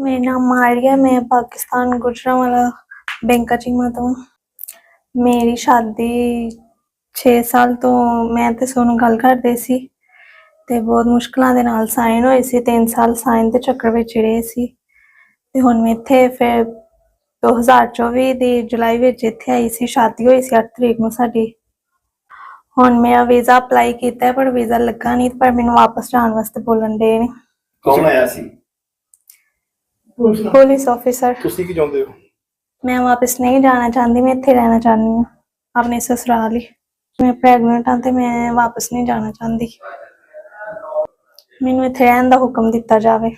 ਮੇਰਾ ਨਾਮ ਮਾਰੀਆ, ਮੈਂ ਪਾਕਿਸਤਾਨ ਗੁਜਰਾਂਵਾਲਾ ਬੈਂਕਾ ਚੀਮਾ ਤੋਂ ਮੇਰੀ ਸ਼ਾਦੀ 6 ਸਾਲ ਤੋਂ ਮੈਂ ਤੇ ਸੋਨੂੰ ਗੱਲ ਕਰਦੇ ਸੀ ਤੇ ਬਹੁਤ ਮੁਸ਼ਕਲਾਂ ਦੇ ਨਾਲ ਸਾਈਨ ਹੋਏ ਸੀ 3 ਸਾਲ ਸਾਈਨ ਦੇ ਚੱਕਰ ਵਿੱਚ ਰਹੇ ਸੀ। ਤੇ ਹੁਣ ਮੈਂ ਇੱਥੇ ਫਿਰ 2024 ਦੀ ਜੁਲਾਈ ਵਿੱਚ ਇੱਥੇ ਆਈ ਸੀ, ਸ਼ਾਦੀ ਹੋਈ ਸੀ 8 ਤਰੀਕ ਨੂੰ ਸਾਡੀ। ਹੁਣ ਮੈਂ ਵੀਜ਼ਾ ਅਪਲਾਈ ਕੀਤਾ, ਪਰ ਵੀਜ਼ਾ ਲੱਗਾ ਨਹੀਂ, ਪਰ ਮੈਨੂੰ ਵਾਪਸ ਜਾਣ ਵਾਸਤੇ ਬੋਲਣ ਦੇ ਨੇ। ਕੌਣ ਆਇਆ ਸੀ? ਪੁਲਿਸ ਆਫੀਸਰ ਤੁਸੀਂ ਕੀ ਚਾਹੁੰਦੇ ਹੋ? ਮੈਂ ਵਾਪਸ ਨਹੀਂ ਜਾਣਾ ਚਾਹੁੰਦੀ ਮੈਂ ਇੱਥੇ ਰਹਿਣਾ ਚਾਹੁੰਦੀ ਹਾਂ ਆਪਣੇ ਸਸੁਰਾਲ ਹੀ। ਮੈਂ ਪ੍ਰੈਗਨੈਂਟ ਹਾਂ ਤੇ ਮੈਂ ਵਾਪਸ ਨਹੀਂ ਜਾਣਾ ਚਾਹੁੰਦੀ। ਮੈਨੂੰ ਇੱਥੇ ਰਹਿਣ ਦਾ ਹੁਕਮ ਦਿੱਤਾ ਜਾਵੇ।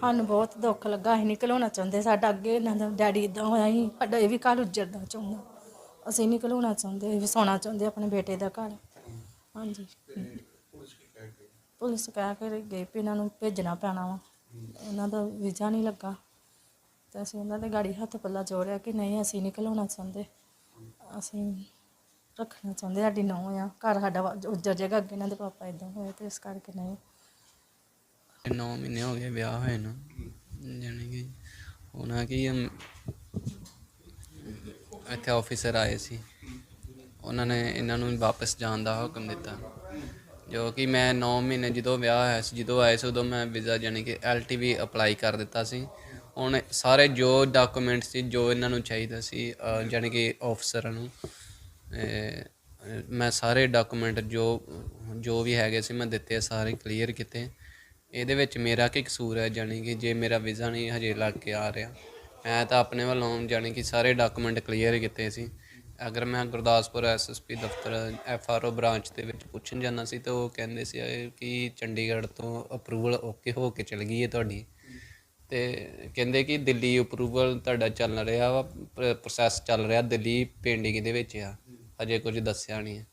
ਸਾਨੂੰ ਬਹੁਤ ਦੁੱਖ ਲੱਗਾ ਅਸੀਂ ਨਿਕਲਣਾ ਚਾਹੁੰਦੇ ਸਾਡਾ ਅੱਗੇ ਇਹਨਾਂ ਦਾ ਡੈਡੀ ਇਦਾਂ ਹੋਇਆ ਸੀ ਸਾਡਾ ਇਹ ਵੀ ਘਰ ਉੱਜੜਨਾ ਚਾਹੁੰਦਾ। ਅਸੀਂ ਨਿਕਲਣਾ ਚਾਹੁੰਦੇ ਅਸੀਂ ਵਸਾਉਣਾ ਚਾਹੁੰਦੇ ਆਪਣੇ ਬੇਟੇ ਦਾ ਘਰ। ਹਾਂਜੀ। ਪੁਲਿਸ ਕਹਿ ਕੇ ਗਈ ਵੀ ਇਹਨਾਂ ਨੂੰ ਭੇਜਣਾ ਪੈਣਾ ਵਾ। ਇਹਨਾਂ ਦਾ ਵੀਜ਼ਾ ਨਹੀਂ ਲੱਗਾ ਤੇ ਅਸੀਂ ਉਹਨਾਂ ਦੇ ਗਾੜੀ ਹੱਥ ਪੱਲਾ ਜੋੜਿਆ ਕਿ ਨਹੀਂ ਅਸੀਂ ਨਿਕਲਣਾ ਚਾਹੁੰਦੇ। ਅਸੀਂ ਰੱਖਣਾ ਚਾਹੁੰਦੇ ਸਾਡੀ ਨੌਂ ਆ। ਘਰ ਸਾਡਾ ਵਾ- ਉੱਜੜ ਜਾਏਗਾ ਅੱਗੇ ਇਹਨਾਂ ਦੇ ਪਾਪਾ ਇਦਾਂ ਹੋਏ ਤੇ ਇਸ ਕਰਕੇ ਨਹੀਂ। 9 ਮਹੀਨੇ ਹੋ ਗਏ ਵਿਆਹ ਹੋਏ ਨੂੰ। ਜਾਣੀ ਕਿ ਉਹਨਾਂ ਕੀ ਅਮ, ਇੱਥੇ ਆਫੀਸਰ ਆਏ ਸੀ। ਉਹਨਾਂ ਨੇ ਇਹਨਾਂ ਨੂੰ ਵਾਪਸ ਜਾਣ ਦਾ ਹੁਕਮ ਦਿੱਤਾ। ਜੋ ਕਿ ਮੈਂ 9 ਮਹੀਨੇ ਜਦੋਂ ਵਿਆਹ ਹੋਇਆ ਸੀ ਜਦੋਂ ਆਏ ਸੀ ਉਦੋਂ ਮੈਂ ਵੀਜ਼ਾ ਜਾਣੀ ਕਿ ਐਲਟੀਵੀ ਅਪਲਾਈ ਕਰ ਦਿੱਤਾ ਸੀ। ਹੁਣ ਸਾਰੇ ਜੋ ਡਾਕੂਮੈਂਟ ਸੀ ਜੋ ਇਹਨਾਂ ਨੂੰ ਚਾਹੀਦਾ ਸੀ ਅ, ਜਾਣੀ ਕਿ ਆਫਸਰਾਂ ਨੂੰ ਅ, ਮੈਂ ਸਾਰੇ ਡਾਕੂਮੈਂਟ ਜੋ ਜੋ ਵੀ ਹੈਗੇ ਸੀ ਮੈਂ ਦਿੱਤੇ ਸਾਰੇ ਕਲੀਅਰ ਕੀਤੇ। ਇਹਦੇ ਵਿੱਚ ਮੇਰਾ ਕੀ ਕਸੂਰ ਹੈ ਜਾਣੀ ਕਿ ਜੇ ਮੇਰਾ ਵੀਜ਼ਾ ਨਹੀਂ ਹਜੇ ਲੱਗ ਕੇ ਆ ਰਿਹਾ ਮੈਂ ਤਾਂ ਆਪਣੇ ਵੱਲੋਂ ਜਾਣੀ ਕਿ ਸਾਰੇ ਡਾਕੂਮੈਂਟ ਕਲੀਅਰ ਕੀਤੇ ਸੀ। ਅਗਰ ਮੈਂ ਗੁਰਦਾਸਪੁਰ ਐਸਐਸਪੀ ਦਫ਼ਤਰ ਐਫਆਰਓ ਬ੍ਰਾਂਚ ਦੇ ਵਿੱਚ ਪੁੱਛਣ ਜਾਂਦਾ ਸੀ ਤਾਂ ਉਹ ਕਹਿੰਦੇ ਸੀ ਕਿ ਚੰਡੀਗੜ੍ਹ ਤੋਂ ਅਪਰੂਵਲ ਓਕੇ ਹੋ ਕੇ ਚਲ ਗਈ ਹੈ ਤੁਹਾਡੀ। ਤੇ ਕਹਿੰਦੇ ਕਿ ਦਿੱਲੀ ਅਪਰੂਵਲ ਤੁਹਾਡਾ ਚੱਲ ਰਿਹਾ ਵਾ ਪ੍ਰੋਸੈਸ ਚੱਲ ਰਿਹਾ ਦਿੱਲੀ ਪੈਂਡਿੰਗ ਦੇ ਵਿੱਚ ਆ ਅਜੇ ਕੁਝ ਦੱਸਿਆ ਨਹੀਂ ਹੈ।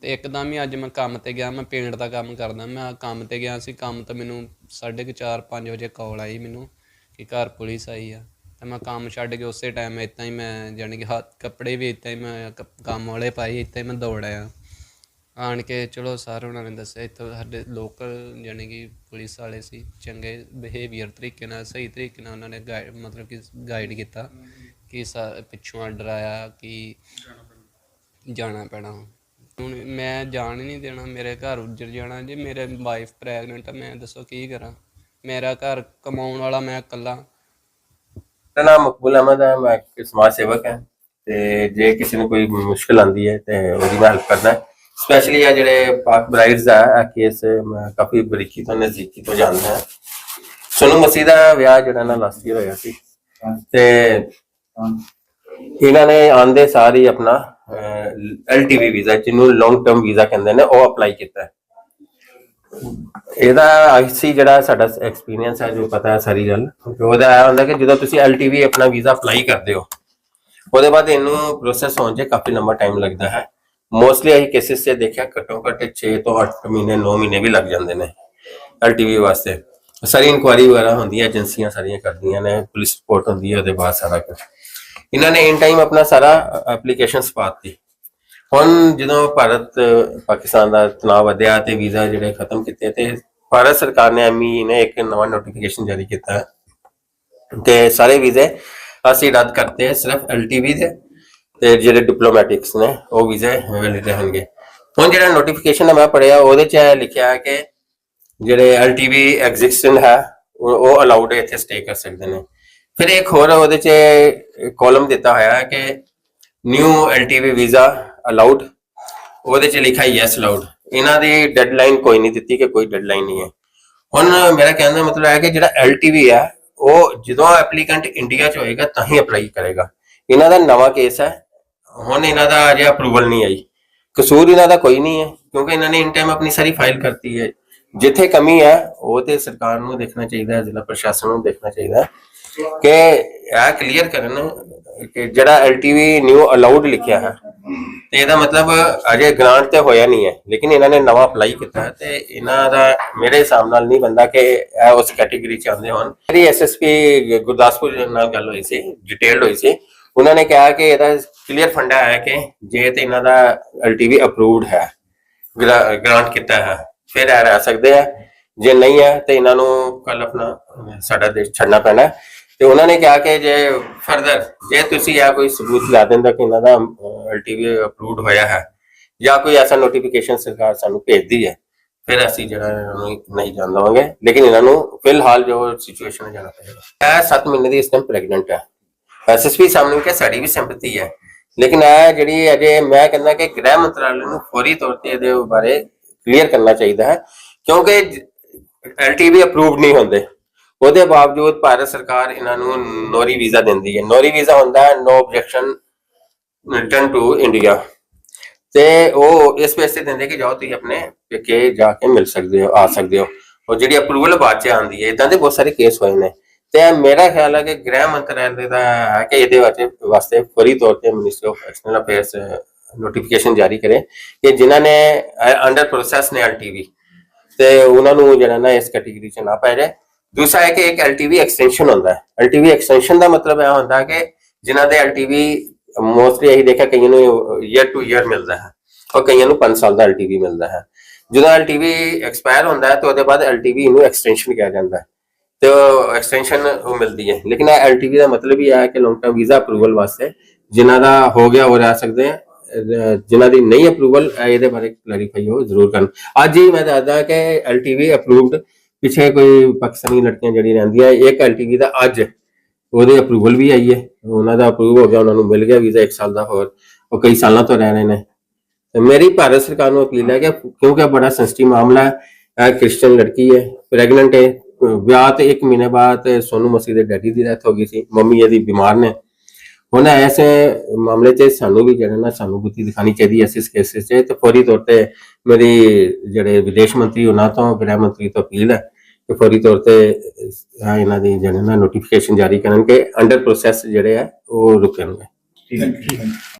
ਤੇ ਇੱਕਦਮ ਹੀ ਅੱਜ ਮੈਂ ਕੰਮ ਤੇ ਗਿਆ, ਮੈਂ ਪੇਂਟ ਦਾ ਕੰਮ ਕਰਦਾ, ਮੈਂ ਕੰਮ ਤੇ ਗਿਆ ਸੀ, ਕੰਮ ਤੋਂ ਮੈਨੂੰ 4:30 5 ਵਜੇ ਕਾਲ ਆਈ ਮੈਨੂੰ ਕਿ ਘਰ ਪੁਲਿਸ ਆਈ ਆ। ਤੇ ਮੈਂ ਕੰਮ ਛੱਡ ਕੇ ਉਸੇ ਟਾਈਮ ਇਤਾਂ ਹੀ ਮੈਂ ਜਾਣੀ ਕਿ ਹੱਥ ਕੱਪੜੇ ਵੀ ਇਤਾਂ ਹੀ ਮੈਂ ਕ- ਕੰਮ ਵਾਲੇ ਪਾਏ ਇਤਾਂ ਹੀ ਮੈਂ ਦੌੜ ਆਇਆ ਆਣ ਕੇ ਚਲੋ ਸਰ ਉਹਨਾਂ ਨੇ ਦੱਸਿਆ, ਇੱਥੋਂ ਸਾਡੇ ਲੋਕਲ ਜਾਣੀ ਕਿ ਪੁਲਿਸ ਵਾਲੇ ਸੀ, ਚੰਗੇ ਬਿਹੇਵੀਅਰ ਤਰੀਕੇ ਨਾਲ, ਸਹੀ ਤਰੀਕੇ ਨਾਲ ਉਹਨਾਂ ਨੇ ਗਾਈਡ ਮਤਲਬ ਕਿ ਗਾਈਡ ਕੀਤਾ ਕਿ ਸਾ- ਪਿੱਛੋਂ ਆਰਡਰ ਆਇਆ ਕਿ ਜਾਣਾ ਪੈਣਾ। ਹੁਣ ਮੈਂ ਜਾਣ ਹੀ ਨਹੀਂ ਦੇਣਾ, ਮੇਰੇ ਘਰ ਉੱਜੜ ਜਾਣਾ, ਜੇ ਮੇਰੇ ਵਾਈਫ ਪ੍ਰੈਗਨੈਂਟ ਆ, ਮੈਂ ਦੱਸੋ ਕੀ ਕਰਾਂ? ਮੇਰਾ ਘਰ ਕਮਾਉਣ ਵਾਲਾ ਮੈਂ ਇਕੱਲਾ। ਮੇਰਾ ਨਾਮ ਮਕਬੂਲ ਅਹਿਮਦ ਹੈ, ਮੈਂ ਇੱਕ ਸਮਾਜ ਸੇਵਕ ਹਾਂ ਤੇ ਜੇ ਕਿਸੇ ਨੂੰ ਕੋਈ ਮੁਸ਼ਕਲ ਆਂਦੀ ਹੈ ਤੇ ਉਹਦੀ ਮੈਂ ਹੈਲਪ ਕਰਦਾ ਸਪੈਸ਼ਲੀ ਆ ਜਿਹੜੇ ਪਾਕ ਬ੍ਰਾਈਡਸ ਆ, ਇਹ ਕੇਸ ਮੈਂ ਕਾਫੀ ਬਰੀਕੀ ਤੋਂ, ਨਜ਼ਦੀਕੀ ਤੋਂ ਜਾਣਦਾ ਹਾਂ। ਸੋਨੂ ਮਸੀਹ ਦਾ ਵਿਆਹ ਜਿਹੜਾ ਨਾ ਲਾਸਟ ਈਅਰ ਹੋਇਆ ਸੀ ਤੇ ਇਹਨਾਂ ਨੇ ਆਂਦੇ ਸਾਰੀ ਆਪਣਾ ਐਲਟੀਵੀ ਵੀਜ਼ਾ ਜਿਹਨੂੰ ਲੌਂਗ ਟਰਮ ਵੀਜ਼ਾ ਕਹਿੰਦੇ ਨੇ, ਉਹ ਅਪਲਾਈ ਕੀਤਾ ਇਹਦਾ ਆਈਸੀ ਜਿਹੜਾ ਸਾਡਾ ਐਕਸਪੀਰੀਅੰਸ ਹੈ, ਜੋ ਪਤਾ ਹੈ ਸਾਰੀ ਗੱਲ। ਉਹਦਾ ਇਹ ਹੁੰਦਾ ਕਿ ਜਦੋਂ ਤੁਸੀਂ ਐਲਟੀਵੀ ਆਪਣਾ ਵੀਜ਼ਾ ਅਪਲਾਈ ਕਰਦੇ ਹੋ, ਉਹਦੇ ਬਾਅਦ ਇਹਨੂੰ ਪ੍ਰੋਸੈਸ ਹੋਣ 'ਚ ਕਾਫੀ ਲੰਬਾ ਟਾਈਮ ਲੱਗਦਾ ਹੈ। ਮੋਸਟਲੀ ਅਸੀਂ ਕੇਸਿਸ 'ਚ ਦੇਖਿਆ, ਘੱਟੋ ਘੱਟ 6 ਤੋਂ 8 ਮਹੀਨੇ 9 ਮਹੀਨੇ ਵੀ ਲੱਗ ਜਾਂਦੇ ਨੇ ਐਲਟੀਵੀ ਵਾਸਤੇ। ਸਾਰੀ ਇਨਕੁਆਰੀ ਵਗੈਰਾ ਹੁੰਦੀ ਹੈ ਏਜੰਸੀਆਂ ਸਾਰੀਆਂ ਕਰਦੀਆਂ ਨੇ ਪੁਲਿਸ ਰਿਪੋਰਟ ਹੁੰਦੀ ਹੈ, ਉਹਦੇ ਬਾਅਦ ਸਾਰਾ ਕੁਝ ਇਹਨਾਂ ਨੇ ਇਨ ਟਾਈਮ ਆਪਣਾ ਸਾਰਾ ਐਪਲੀਕੇਸ਼ਨਸ ਪਾਤੀ ਹੁਣ ਜਦੋਂ ਭਾਰਤ, ਪਾਕਿਸਤਾਨ ਦਾ ਤਣਾਅ ਵਧਿਆ ਤੇ ਵੀਜ਼ਾ ਜਿਹੜੇ ਖਤਮ ਕੀਤੇ ਤੇ ਭਾਰਤ ਸਰਕਾਰ ਨੇ ਐਮਈ ਨੇ ਇੱਕ ਨਵਾਂ ਨੋਟੀਫਿਕੇਸ਼ਨ ਜਾਰੀ ਕੀਤਾ। ਹੈ ਸਾਰੇ ਵੀਜ਼ੇ ਅਸੀਂ ਰੱਦ ਕਰਤੇ ਹੈ ਸਿਰਫ ਐਲਟੀਵੀ ਦੇ ਤੇ ਜਿਹੜੇ ਡਿਪਲੋਮੈਟਿਕਸ ਨੇ, ਉਹ ਵੀਜ਼ੇ ਵੈਲਿਡ ਰਹਿਣਗੇ। ਹੁਣ ਜਿਹੜਾ ਨੋਟੀਫਿਕੇਸ਼ਨ ਮੈਂ ਪੜਿਆ, ਉਹਦੇ ਚ ਲਿਖਿਆ ਹੈ ਕਿ ਜਿਹੜੇ ਐਲਟੀਵੀ ਐਗਜ਼ਿਸਟੈਂਟ ਹੈ, ਉਹ ਉਹ ਅਲਾਉਡ ਇੱਥੇ ਸਟੇ ਕਰ ਸਕਦੇ ਨੇ। ਫਿਰ ਇੱਕ ਹੋਰ ਉਹਦੇ ਚ ਕਾਲਮ ਦਿੱਤਾ ਹੋਇਆ ਹੈ ਕਿ ਨਿਊ ਐਲਟੀਵੀ ਵੀਜ਼ਾ ਅਲਾਉਡ ਉਹਦੇ ਚ ਲਿਖਿਆ ਯੈਸ ਅਲਾਉਡ ਇਹਨਾਂ ਦੀ ਡੈਡਲਾਈਨ ਕੋਈ ਨਹੀਂ ਦਿੱਤੀ ਕਿ ਕੋਈ ਡੈਡਲਾਈਨ ਨਹੀਂ ਹੈ। ਹੁਣ ਮੇਰਾ ਕਹਿਣ ਦਾ ਮਤਲਬ ਹੈ ਕਿ ਜਿਹੜਾ ਐਲਟੀਵੀ ਹੈ ਉਹ ਜਦੋਂ ਐਪਲੀਕੈਂਟ ਇੰਡੀਆ ਚ ਹੋਏਗਾ ਤਾਂ ਹੀ ਅਪਲਾਈ ਕਰੇਗਾ। ਇਹਨਾਂ ਦਾ ਨਵਾਂ ਕੇਸ ਹੈ। ਹੁਣ ਇਹਨਾਂ ਦਾ ਅਜੇ ਅਪਰੂਵਲ ਨਹੀਂ ਆਈ। ਕਸੂਰ ਇਹਨਾਂ ਦਾ ਕੋਈ ਨਹੀਂ ਹੈ, ਕਿਉਂਕਿ ਇਹਨਾਂ ਨੇ ਇਨ ਟਾਈਮ ਆਪਣੀ ਸਾਰੀ ਫਾਈਲ ਕਰਤੀ ਹੈ। ਜਿੱਥੇ ਕਮੀ ਹੈ, ਉਹ ਤੇ ਸਰਕਾਰ ਨੂੰ ਦੇਖਣਾ ਚਾਹੀਦਾ ਹੈ, ਜ਼ਿਲ੍ਹਾ ਪ੍ਰਸ਼ਾਸਨ ਨੂੰ ਦੇਖਣਾ ਚਾਹੀਦਾ ਹੈ। ਕਿ ਇਹ ਕਲੀਅਰ ਕਰਨ ਕਿ ਜਿਹੜਾ ਐਲਟੀਵੀ ਨਿਊ ਅਲਾਉਡ ਲਿਖਿਆ ਹੈ, ਤੇ ਇਹਦਾ ਮਤਲਬ ਅਜੇ ਗ੍ਰਾਂਟ ਤੇ ਹੋਇਆ ਨਹੀਂ ਹੈ, ਲੇਕਿਨ ਇਹਨਾਂ ਨੇ ਨਵਾਂ ਅਪਲਾਈ ਕੀਤਾ ਹੈ ਤੇ ਇਹਨਾਂ ਦਾ ਮੇਰੇ ਹਿਸਾਬ ਨਾਲ ਨਹੀਂ ਬੰਦਾ ਕਿ ਇਹ ਉਸ ਕੈਟਾਗਰੀ ਚ ਆਉਂਦੇ ਹੋਣ। ਮੇਰੀ ਐਸਐਸਪੀ ਗੁਰਦਾਸਪੁਰ ਨਾਲ ਗੱਲ ਹੋਈ ਸੀ ਡਿਟੇਲਡ ਹੋਈ ਸੀ। ਉਹਨਾਂ ਨੇ ਕਿਹਾ ਕਿ ਇਹਦਾ ਕਲੀਅਰ ਫੰਡਾ ਹੈ ਕਿ ਜੇ ਤੇ ਇਹਨਾਂ ਦਾ ਐਲਟੀਵੀ ਅਪਰੂਵਡ ਹੈ ਗ੍ਰਾਂਟ ਕੀਤਾ ਹੈ, ਫਿਰ ਆ ਰਹਿ ਸਕਦੇ ਆ ਜੇ ਨਹੀਂ ਹੈ, ਤੇ ਇਹਨਾਂ ਨੂੰ ਕੱਲ ਆਪਣਾ ਸਾਡਾ ਦੇਸ਼ ਛੱਡਣਾ ਪੈਣਾ ਤੇ ਉਹਨਾਂ ਨੇ ਕਿਹਾ ਕਿ ਜੇ ਫਰਦਰ ਜੇ ਤੁਸੀਂ ਆ ਕੋਈ ਸਬੂਤ ਲਾ ਦਿੰਦਾ ਕਿ ਇਹਨਾਂ ਦਾ ਐਲਟੀਵੀ ਅਪਰੂਵਡ ਹੋਇਆ ਹੈ, ਜਾਂ ਕੋਈ ਐਸਾ ਨੋਟੀਫਿਕੇਸ਼ਨ ਸਰਕਾਰ ਸਾਨੂੰ ਭੇਜਦੀ ਹੈ, ਫਿਰ ਅਸੀਂ ਜਿਹੜਾ ਇਹਨਾਂ ਨੂੰ ਨਹੀਂ ਜਾਣ ਦੇਵਾਂਗੇ। ਲੇਕਿਨ ਇਹਨਾਂ ਨੂੰ ਫਿਲਹਾਲ ਜੋ ਸਿਚੁਏਸ਼ਨ ਹੈ, ਜਾਣਾ ਪਏਗਾ। ਇਹ 7 ਮਹੀਨੇ ਦੀ ਇਸ ਟਾਈਮ ਪ੍ਰੈਗਨੈਂਟ ਹੈ। ਐਸਐਸਪੀ ਸਾਹਮਣੇ ਕਿ ਸਾਡੀ ਵੀ ਸਿੰਪਥੀ ਹੈ। ਲੇਕਿਨ ਇਹ ਜਿਹੜੀ ਅਜੇ ਮੈਂ ਕਹਿੰਦਾ ਕਿ ਗ੍ਰਹਿ ਮੰਤਰਾਲੇ ਨੂੰ ਫੌਰੀ ਤੌਰ ਤੇ ਇਹਦੇ ਬਾਰੇ ਕਲੀਅਰ ਕਰਨਾ ਚਾਹੀਦਾ ਹੈ, ਕਿਉਂਕਿ ਐਲਟੀਵੀ ਅਪਰੂਵਡ ਨਹੀਂ ਹੁੰਦੇ। ਉਹਦੇ ਬਾਵਜੂਦ ਭਾਰਤ ਸਰਕਾਰ ਇਹਨਾਂ ਨੂੰ ਨੋਰੀ ਵੀਜ਼ਾ ਦਿੰਦੀ ਹੈ। ਨੋਰੀ ਵੀਜ਼ਾ ਹੁੰਦਾ ਹੈ no objection return to India ਤੇ ਉਹ ਇਸ ਬੇਸ ਦਿੰਦੇ ਕਿ ਜਾਓ, ਤੁਸੀਂ ਆਪਣੇ ਪੇਕੇ ਜਾ ਕੇ ਮਿਲ ਸਕਦੇ ਹੋ, ਆ ਸਕਦੇ ਹੋ। ਉਹ ਜਿਹੜੀ ਅਪਰੂਵਲ ਬਾਅਦ ਚ ਆਉਂਦੀ ਹੈ ਇਦਾਂ ਦੇ ਬਹੁਤ ਸਾਰੇ ਕੇਸ ਹੋਏ ਨੇ। ਤੇ ਮੇਰਾ ਖਿਆਲ ਹੈ ਕਿ ਗ੍ਰਹਿ ਮੰਤਰਾਲੇ ਦਾ ਹੈ ਕਿ ਇਹਦੇ ਵਾਸਤੇ ਵਾਸਤੇ ਫੌਰੀ ਤੌਰ ਤੇ minister of external affairs notification ਜਾਰੀ ਕਰੇ ਕਿ ਜਿਨ੍ਹਾਂ ਨੇ ਅੰਡਰ ਪ੍ਰੋਸੈਸ ਨੇ ਐਲਟੀਵੀ ਤੇ ਉਹਨਾਂ ਨੂੰ ਜਿਹੜਾ ਨਾ ਇਸ ਕੈਟਾਗਰੀ ਚ ਨਾ ਪਾਇਆ ਜਾਏ। ਦੂਸਰਾ ਹੈ ਕਿ ਇੱਕ ਐਲਟੀਵੀ ਐਕਸਟੈਂਸ਼ਨ ਹੁੰਦਾ ਹੈ। ਐਲਟੀਵੀ ਐਕਸਟੈਂਸ਼ਨ ਦਾ ਮਤਲਬ ਇਹ ਹੁੰਦਾ ਕਿ ਜਿਨ੍ਹਾਂ ਦੇ ਐਲਟੀਵੀ ਮੋਸਟਲੀ ਇਹੀ ਦੇਖਿਆ ਕਈਆਂ ਨੂੰ ਈਅਰ ਟੂ ਈਅਰ ਮਿਲਦਾ ਹੈ ਔਰ ਕਈਆਂ ਨੂੰ 5 ਸਾਲ ਦਾ ਐਲਟੀਵੀ ਮਿਲਦਾ ਹੈ। ਜਦੋਂ ਐਲਟੀਵੀ ਐਕਸਪਾਇਰ ਹੁੰਦਾ ਹੈ ਤਾਂ ਉਹਦੇ ਬਾਅਦ ਐਲਟੀਵੀ ਨੂੰ ਐਕਸਟੈਂਸ਼ਨ ਕਿਹਾ ਜਾਂਦਾ ਹੈ। ਤੇ ਐਕਸਟੈਂਸ਼ਨ ਉਹ ਮਿਲਦੀ ਹੈ। ਲੇਕਿਨ ਇਹ ਐਲਟੀਵੀ ਦਾ ਮਤਲਬ ਇਹ ਹੈ ਕਿ ਲੌਂਗ ਟਰਮ ਵੀਜ਼ਾ ਅਪਰੂਵਲ ਵਾਸਤੇ ਜਿਨ੍ਹਾਂ ਦਾ ਹੋ ਗਿਆ ਉਹ ਰਹਿ ਸਕਦੇ ਆ ਜਿਨ੍ਹਾਂ ਦੀ ਨਹੀਂ ਅਪਰੂਵਲ ਇਹਦੇ ਬਾਰੇ ਕਲੈਰੀਫਾਈ ਹੋ, ਜ਼ਰੂਰ ਕਰਨ। ਅੱਜ ਹੀ ਮੈਂ ਦੱਸਦਾ ਕਿ ਐਲਟੀਵੀ ਅਪਰੂਵਡ ਪਿੱਛੇ ਕੋਈ ਪਾਕਿਸਤਾਨੀ ਲੜਕੀਆਂ ਜਿਹੜੀ ਰਹਿੰਦੀਆਂ ਇੱਕ ਐਲਟੀਵੀ ਦਾ ਅੱਜ ਉਹਦੇ ਅਪਰੂਵਲ ਵੀ ਆਈ ਹੈ। ਉਹਨਾਂ ਦਾ ਅਪਰੂਵ ਹੋ ਗਿਆ, ਉਹਨਾਂ ਨੂੰ ਮਿਲ ਗਿਆ ਵੀਜ਼ਾ 1 ਸਾਲ ਦਾ ਹੋਰ। ਉਹ ਕਈ ਸਾਲਾਂ ਤੋਂ ਰਹਿ ਰਹੇ ਨੇ। ਤੇ ਮੇਰੀ ਭਾਰਤ ਸਰਕਾਰ ਨੂੰ ਅਪੀਲ ਹੈ ਕਿ ਕਿਉਂਕਿ ਬੜਾ ਸੈਂਸਿਟਿਵ ਮਾਮਲਾ ਹੈ, ਇਹ ਕ੍ਰਿਸਚੀਅਨ ਲੜਕੀ ਹੈ ਪ੍ਰੈਗਨੈਂਟ ਹੈ, ਵਿਆਹ ਤੇ 1 ਮਹੀਨੇ ਬਾਅਦ ਸੋਨੂ ਮਸੀਹ ਦੇ ਡੈਡੀ ਦੀ ਡੈਥ ਹੋ ਗਈ ਸੀ, ਮੰਮੀ ਇਹਦੀ ਬਿਮਾਰ ਨੇ। ਹੁਣ ਐਸੇ ਮਾਮਲੇ 'ਚ ਸਾਨੂੰ ਵੀ ਜਿਹੜਾ ਨਾ ਸਾਨੂੰ ਬੁੱਧੀ ਦਿਖਾਣੀ ਚਾਹੀਦੀ ਹੈ ਇਸ ਕੇਸਿਸ 'ਚ ਤੇ ਫੌਰੀ ਤੌਰ ਤੇ ਮੇਰੀ ਜਿਹੜੇ ਵਿਦੇਸ਼ ਮੰਤਰੀ ਉਹਨਾਂ ਤੋਂ, ਗ੍ਰਹਿ ਮੰਤਰੀ ਤੋਂ ਅਪੀਲ ਹੈ ਕਿ ਫੌਰੀ ਤੌਰ ਤੇ ਇਹਨਾਂ ਦੀ ਜਿਹੜੇ ਨਾ ਨੋਟੀਫਿਕੇਸ਼ਨ ਜਾਰੀ ਕਰਨ ਕਿ ਅੰਡਰ ਪ੍ਰੋਸੈਸ ਜਿਹੜੇ ਆ ਉਹ ਰੁਕਣਗੇ। ਠੀਕ ਹੈ।